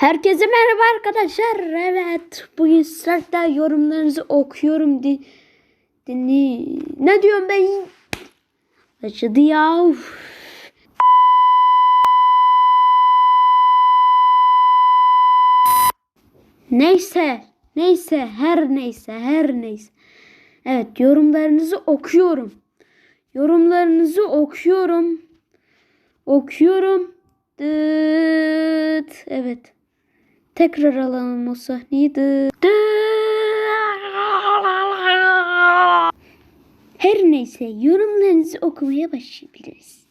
Herkese merhaba arkadaşlar. Evet, bugün sizlerle yorumlarınızı okuyorum. Di, dinli. Ne diyorum ben? Acıdı ya. Uf. Neyse, neyse, her neyse, her neyse. Evet, yorumlarınızı okuyorum. Yorumlarınızı okuyorum. Okuyorum. Dıt. Evet. Tekrar alalım o. Dıt. Her neyse yorumlarınızı okumaya başlayabiliriz.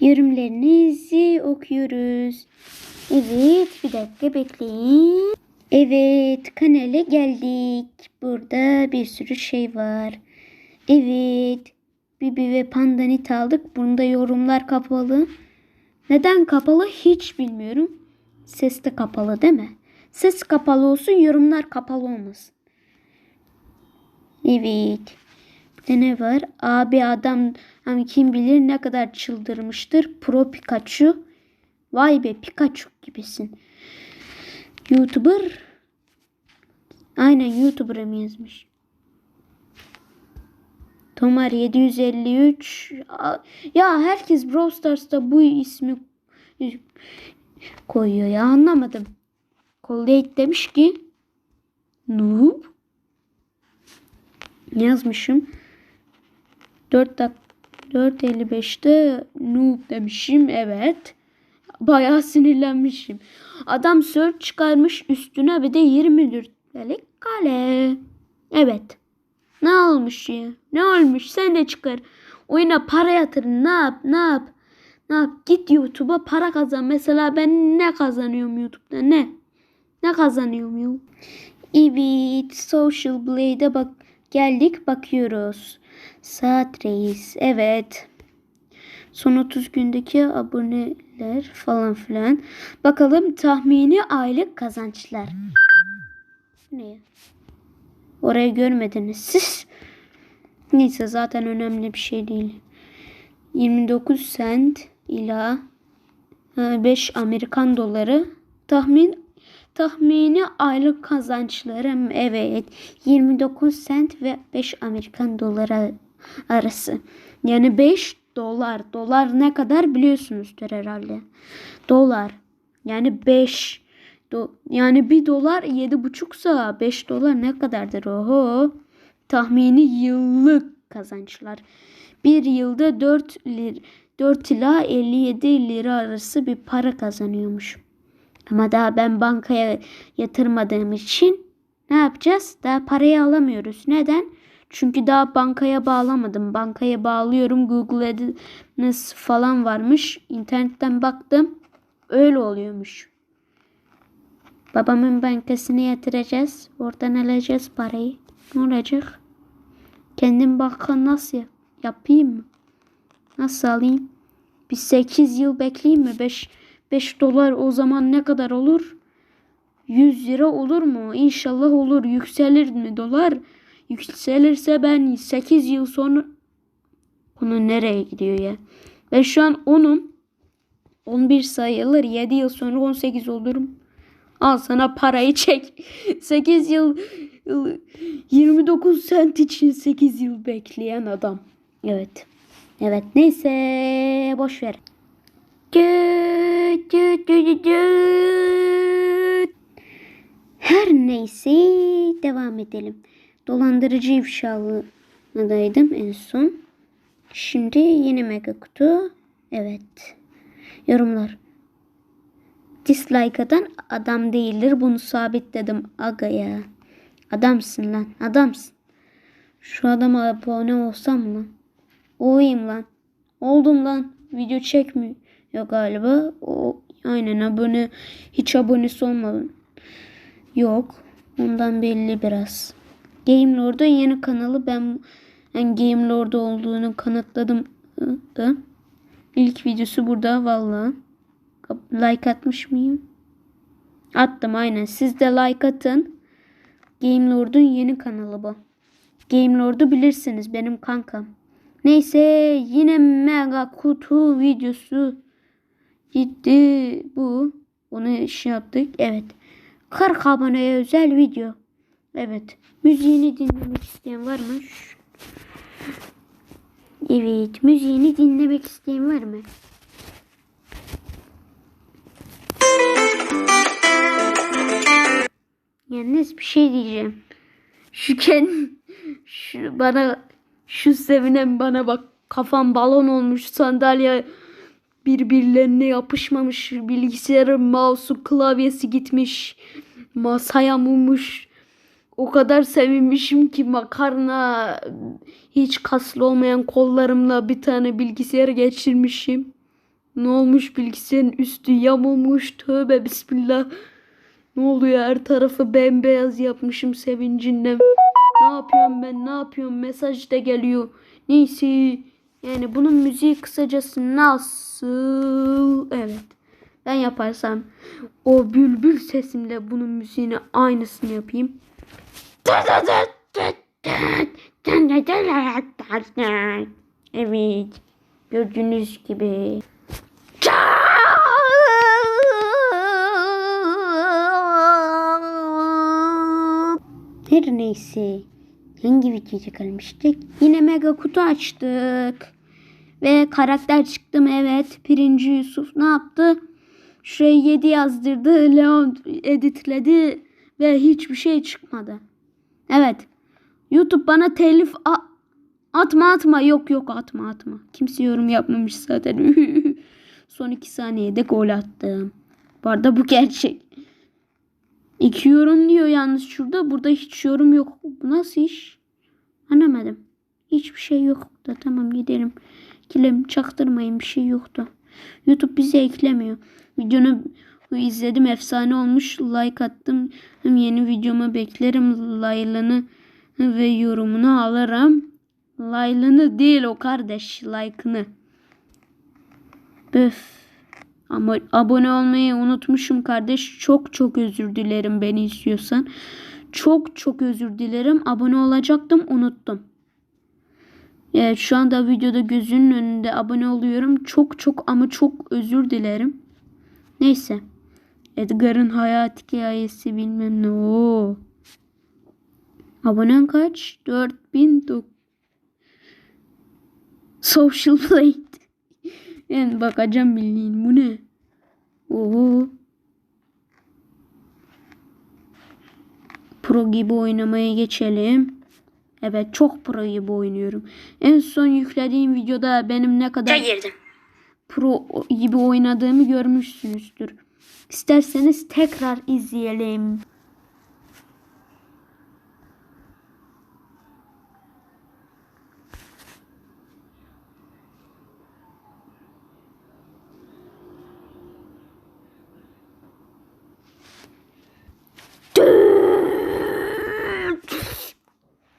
Yorumlarınızı okuyoruz. Evet bir dakika bekleyin. Evet kanala geldik. Burada bir sürü şey var. Evet. Bibi ve Pandanit aldık. Bunda yorumlar kapalı. Neden kapalı hiç bilmiyorum. Ses de kapalı değil mi? Ses kapalı olsun yorumlar kapalı olmasın. Evet. Bir de ne var? Abi adam hani kim bilir ne kadar çıldırmıştır. Pro Pikachu. Vay be Pikachu gibisin. YouTuber. Aynen YouTuber'a mı yazmış? Tomar 753. Ya herkes Brawl Stars'ta bu ismi koyuyor ya anlamadım. Colgate demiş ki Noob yazmışım. 4 dak 4.55'te noob demişim evet. Bayağı sinirlenmişim. Adam search çıkarmış üstüne bir de 20 liralık kale. Evet. Ne olmuş ya? Ne olmuş? Sen de çıkar. Oyuna para yatırın. Ne yap? Ne yap? Ne yap? Git YouTube'a para kazan. Mesela ben ne kazanıyorum YouTube'da? Ne? Ne kazanıyorum ya? Evet. Social Blade'e bak geldik bakıyoruz. Saat reis. Evet. Son 30 gündeki aboneler falan filan. Bakalım tahmini aylık kazançlar. Ne? Orayı görmediniz siz. Neyse zaten önemli bir şey değil. 29 cent ila 5 Amerikan doları tahmin tahmini aylık kazançlarım evet 29 cent ve 5 Amerikan doları arası. Yani 5 dolar. Dolar ne kadar biliyorsunuzdur herhalde. Dolar. Yani 5 do, yani 1 dolar 7,5 5 dolar ne kadardır oho. Tahmini yıllık kazançlar. Bir yılda 4 lir 4 ila 57 lira arası bir para kazanıyormuş. Ama daha ben bankaya yatırmadığım için ne yapacağız? Daha parayı alamıyoruz. Neden? Çünkü daha bankaya bağlamadım. Bankaya bağlıyorum. Google Adsense falan varmış. İnternetten baktım. Öyle oluyormuş. Babamın bankasına yatıracağız. Oradan alacağız parayı. Ne olacak? Kendim banka nasıl yapayım mı? Nasıl alayım? Bir 8 yıl bekleyeyim mi? 5 5 dolar o zaman ne kadar olur? 100 lira olur mu? İnşallah olur. Yükselir mi dolar? Yükselirse ben 8 yıl sonra bunu nereye gidiyor ya? Ben şu an 10'um. 11 sayılır. 7 yıl sonra 18 olurum. Al sana parayı çek. 8 yıl 29 sent için 8 yıl bekleyen adam. Evet. Evet neyse boş ver. Her neyse devam edelim. Dolandırıcı ifşalığındaydım en son. Şimdi yeni mega kutu. Evet. Yorumlar. Dislike atan adam değildir. Bunu sabitledim aga ya. Adamsın lan. Adamsın. Şu adama abone olsam mı? Olayım lan. Oldum lan. Video çekmiyor galiba. O aynen abone hiç abonesi olmadı. Yok. Ondan belli biraz. Game Lord'a yeni kanalı ben yani Game Lord olduğunu kanıtladım. İlk videosu burada valla. Like atmış mıyım? Attım aynen. Siz de like atın. Game Lord'un yeni kanalı bu. Game Lord'u bilirsiniz benim kankam. Neyse yine mega kutu videosu gitti bu. Onu şey yaptık. Evet. 40 aboneye özel video. Evet. Müziğini dinlemek isteyen var mı? Evet. Müziğini dinlemek isteyen var mı? Yalnız bir şey diyeceğim. Şu Ken şu bana şu sevinen bana bak kafam balon olmuş sandalye birbirlerine yapışmamış bilgisayarın mouse'u klavyesi gitmiş masaya mumuş o kadar sevinmişim ki makarna hiç kaslı olmayan kollarımla bir tane bilgisayara geçirmişim. Ne olmuş bilgisayarın üstü yamulmuş tövbe bismillah. Ne oluyor her tarafı bembeyaz yapmışım sevincinden. Ne yapıyorum ben ne yapıyorum mesaj da geliyor. Neyse yani bunun müziği kısacası nasıl? Evet ben yaparsam o bülbül sesimle bunun müziğini aynısını yapayım. Evet gördüğünüz gibi. Her neyse. Hangi videoda kalmıştık? Yine mega kutu açtık. Ve karakter çıktım evet. Birinci Yusuf ne yaptı? Şuraya 7 yazdırdı. Leon editledi. Ve hiçbir şey çıkmadı. Evet. YouTube bana telif atma atma. Yok yok atma atma. Kimse yorum yapmamış zaten. Son 2 saniyede gol attım. Bu arada bu gerçek. İki yorum diyor yalnız şurada. Burada hiç yorum yok. Bu nasıl iş? Anlamadım. Hiçbir şey yok da tamam gidelim. Gidelim çaktırmayın bir şey yoktu. YouTube bizi eklemiyor. Videonu izledim efsane olmuş. Like attım. Hem yeni videomu beklerim. Like'ını ve yorumunu alırım. Like'ını değil o kardeş. Like'ını. Böf. Ama abone olmayı unutmuşum kardeş. Çok çok özür dilerim beni istiyorsan. Çok çok özür dilerim. Abone olacaktım unuttum. Evet şu anda videoda gözünün önünde abone oluyorum. Çok çok ama çok özür dilerim. Neyse. Edgar'ın hayat hikayesi bilmem ne. Oo. Abonen kaç? 4000 Social Blade. Yani bakacağım bildiğin bu ne? Oo. Pro gibi oynamaya geçelim. Evet çok pro gibi oynuyorum. En son yüklediğim videoda benim ne kadar girdim. pro gibi oynadığımı görmüşsünüzdür. İsterseniz tekrar izleyelim.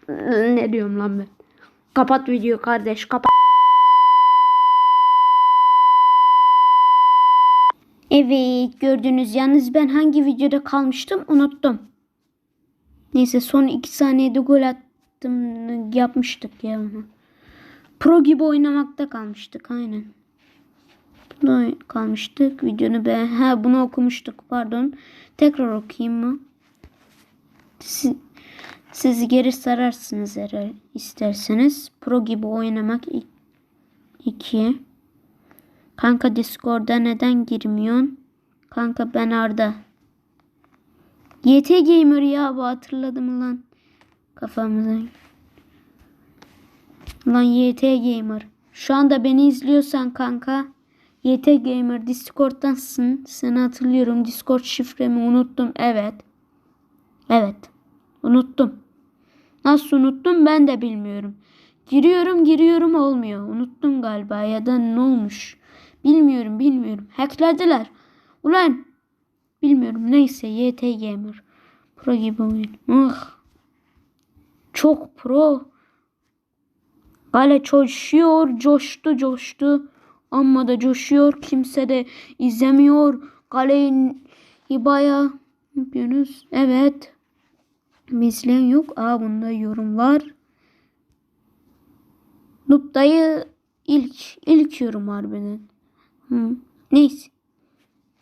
Ne diyorum lan ben? Kapat videoyu kardeş kapat. Evet gördünüz yalnız ben hangi videoda kalmıştım unuttum. Neyse son 2 saniyede gol attım yapmıştık ya onu. Pro gibi oynamakta kalmıştık aynen. Bunda kalmıştık. Videonu ben ha bunu okumuştuk pardon. Tekrar okuyayım mı? Siz, sizi geri sararsınız eğer isterseniz. Pro gibi oynamak 2. Kanka Discord'a neden girmiyorsun? Kanka ben Arda. YT Gamer ya bu hatırladım lan. Kafamıza. Lan YT Gamer. Şu anda beni izliyorsan kanka. YT Gamer Discord'dansın. Seni hatırlıyorum. Discord şifremi unuttum. Evet. Evet. Unuttum. Nasıl unuttum ben de bilmiyorum. Giriyorum giriyorum olmuyor. Unuttum galiba ya da ne olmuş. Bilmiyorum bilmiyorum. Hacklediler. Ulan. Bilmiyorum. Neyse YT Gamer. Pro gibi oyun. Ah. Çok pro. Gale coşuyor. Coştu coştu. Amma da coşuyor. Kimse de izlemiyor. Gale'nin İbaya yapıyorsunuz. Evet. İzleyen yok. Aa bunda yorum var. Noob ilk ilk yorum harbiden. Hı. Neyse.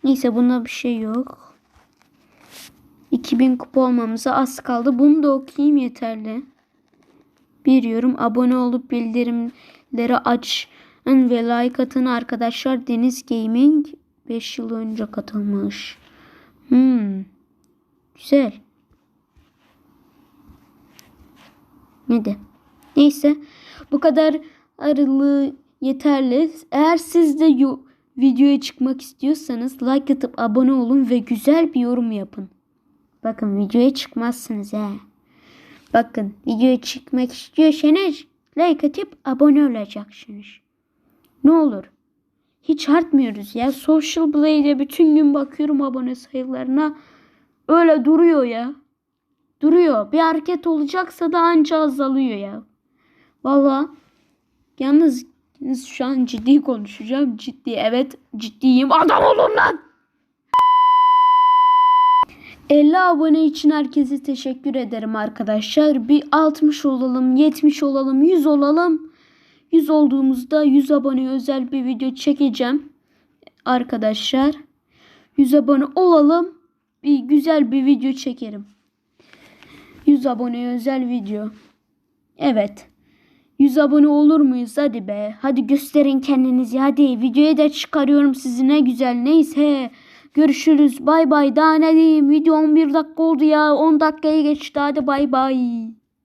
Neyse bunda bir şey yok. 2000 kupa olmamıza az kaldı. Bunu da okuyayım yeterli. Bir yorum abone olup bildirimleri açın ve like atın arkadaşlar. Deniz Gaming 5 yıl önce katılmış. Hmm. Güzel. Ne de. Neyse. Bu kadar arılığı yeterli. Eğer siz de videoya çıkmak istiyorsanız like atıp abone olun ve güzel bir yorum yapın. Bakın videoya çıkmazsınız he. Bakın videoya çıkmak istiyorsanız like atıp abone olacaksınız. Ne olur. Hiç artmıyoruz ya. Social Blade'e bütün gün bakıyorum abone sayılarına. Öyle duruyor ya. Duruyor. Bir hareket olacaksa da anca azalıyor ya. Valla. Yalnız şu an ciddi konuşacağım. Ciddi. Evet ciddiyim. Adam olun lan. 50 abone için herkese teşekkür ederim arkadaşlar. Bir 60 olalım, 70 olalım, 100 olalım. 100 olduğumuzda 100 abone özel bir video çekeceğim. Arkadaşlar 100 abone olalım. Bir güzel bir video çekerim. 100 abone özel video. Evet. 100 abone olur muyuz? Hadi be. Hadi gösterin kendinizi. Hadi videoya da çıkarıyorum sizi. Ne güzel. Neyse. Görüşürüz. Bay bay. Daha ne diyeyim? Video 11 dakika oldu ya. 10 dakikaya geçti. Hadi bay bay.